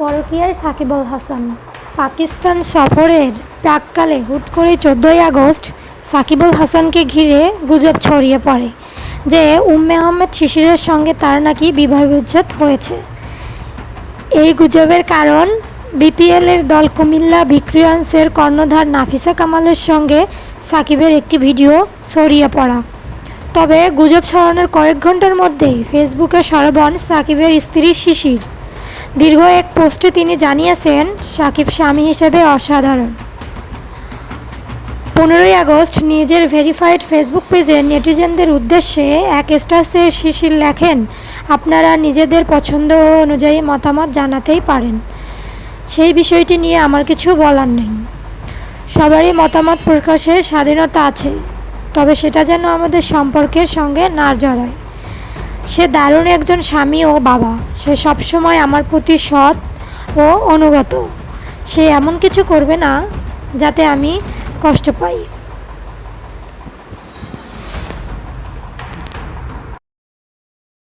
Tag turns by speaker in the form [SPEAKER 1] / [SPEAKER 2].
[SPEAKER 1] পরকীয়ায় সাকিব আল হাসান। পাকিস্তান সফরের প্রাককালে হুট করে চোদ্দোই আগস্ট সাকিব আল হাসানকে ঘিরে গুজব ছড়িয়ে পড়ে, যে উম্মে আহমেদ শিশিরের সঙ্গে তার নাকি বিবাহ বিচ্ছেদ হয়েছে। এই গুজবের কারণ বিপিএলের দল কুমিল্লা ভিক্টোরিয়ান্সের কর্ণধার নাফিসা কামালের সঙ্গে সাকিবের একটি ভিডিও ছড়িয়ে পড়া। তবে গুজব ছড়ানোর কয়েক ঘণ্টার মধ্যেই ফেসবুকে সরবন সাকিবের স্ত্রী শিশির। দীর্ঘ এক পোস্টে তিনি জানিয়েছেন, সাকিব স্বামী হিসেবে অসাধারণ। পনেরোই আগস্ট নিজের ভেরিফাইড ফেসবুক পেজে নেটিজেনদের উদ্দেশ্যে এক স্ট্যাটাসে শিশির লেখেন, আপনারা নিজেদের পছন্দ অনুযায়ী মতামত জানাতেই পারেন। সেই বিষয়টি নিয়ে আমার কিছু বলার নেই। সবারই মতামত প্রকাশের স্বাধীনতা আছে, তবে সেটা যেন আমাদের সম্পর্কের সঙ্গে না জড়ায়। সে দারুণ একজন স্বামী ও বাবা। সে সবসময় আমার প্রতি সৎ ও অনুগত। সে এমন কিছু করবে না যাতে আমি কষ্ট পাই।